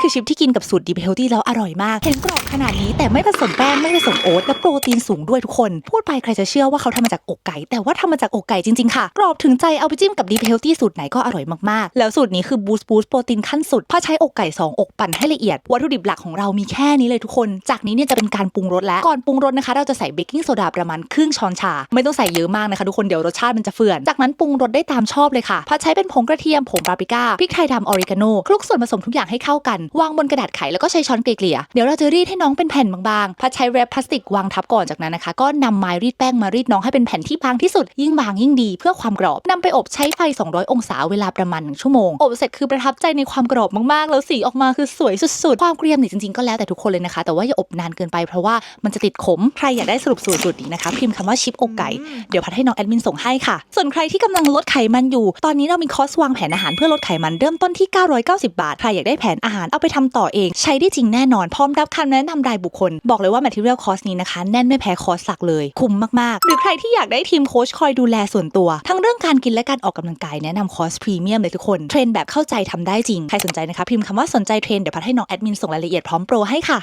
ี่คือชิปที่กินกับสูตรดีเฮลตี้แล้วอร่อยมาก เห็นกรอบขนาดนี้แต่ไม่ผสมแป้งไม่ผสมโอ๊ตและโปรตีนสูงด้วยทุกคน พูดไปใครจะเชื่อว่าเขาทำมาจากอกไก่ แต่ว่าทำมาจากอกไก่จริงๆค่ะ กรอบถึงใจเอาไปจิ้มกับดีเฮลตี้สูตรไหนก็อร่อยมากๆ แล้วสูตรนี้คือบูสต์บูสต์โปรตีนขั้นสุดเพราะใช้อกไก่สองอกปั่นให้ละเอียด วัตถุดิบหลักของเรามีแค่นี้เลยทุกคน จากนี้เนี่ยจะเป็นการปรุงรสแล้วก่อนปรุงรสนะคะเราจะใส่เบกกิ้งโซดาประมาณครึ่งช้อนชา ไม่ต้องใส่เยอะมากนะคะทุกคนเดี๋ยวรสชาติมันจะเฟื่อน จากนั้นปรุงรสได้ตามชอบเลยค่ะพัดใช้เป็นผงกระเทียมผงปาปริก้าพริกไทยดำออริกาโนคลุกส่วนผสมทุกอย่างให้เข้ากันวางบนกระดาษไขแล้วก็ใช้ช้อนเกลี่ยเดี๋ยวเราจะรีดให้น้องเป็นแผ่นบางๆพัดใช้แรปพลาสติกวางทับก่อนจากนั้นนะคะ ก็นำไม้รีดแป้งมารีดน้องให้เป็นแผ่นที่บางที่สุด ยิ่งบางยิ่งดีเพื่อความกรอบนำไปอบใช้ไฟ 200 องศาเวลาประมาณหนึ่งชั่วโมง อบเสร็จคือประทับใจในความกรอบมากๆ แล้วสีออกมาคือสวยสุดๆ ความเกรียมนี่จริงๆก็แล้วแต่ทุกคนเลยนะคะ แต่ว่าอย่าอบนานเกินไปเพราะว่ามันจะติดขม ใครอยากได้สรุปสูตรจุดนี้นะคะพิมพ์คำว่าชิปอกไก่เดี๋ยวพัดให้น้องแอดมินส่งให้ค่ะ ส่วนใครที่กำลังลดไขมันอยู่ ตอนนี้เรามีคอร์สวางแผนอาหารเพื่อลดไขมันเริ่มต้นที่ 990 บาทใครอยากได้แผนอาหารเอาไปทำต่อเอง ใช้ได้จริงแน่นอน พร้อมรับคำแนะนำรายบุคคล บอกเลยว่า material cost นี้นะคะ แน่นไม่แพ้คอร์สหลักเลย คุ้มมาก ๆ หรือใครที่อยากได้ทีมโค้ชคอยดูแลส่วนตัว ทั้งเรื่องการกินและการออกกำลังกายแนะนำคอร์สพรีเมียมเลยทุกคน เทรนแบบเข้าใจทำได้จริง ใครสนใจนะคะพิมพ์คำว่าสนใจเทรนเดี๋ยวพัดให้น้องแอดมินส่งรายละเอียดพร้อมโปรให้ค่ะ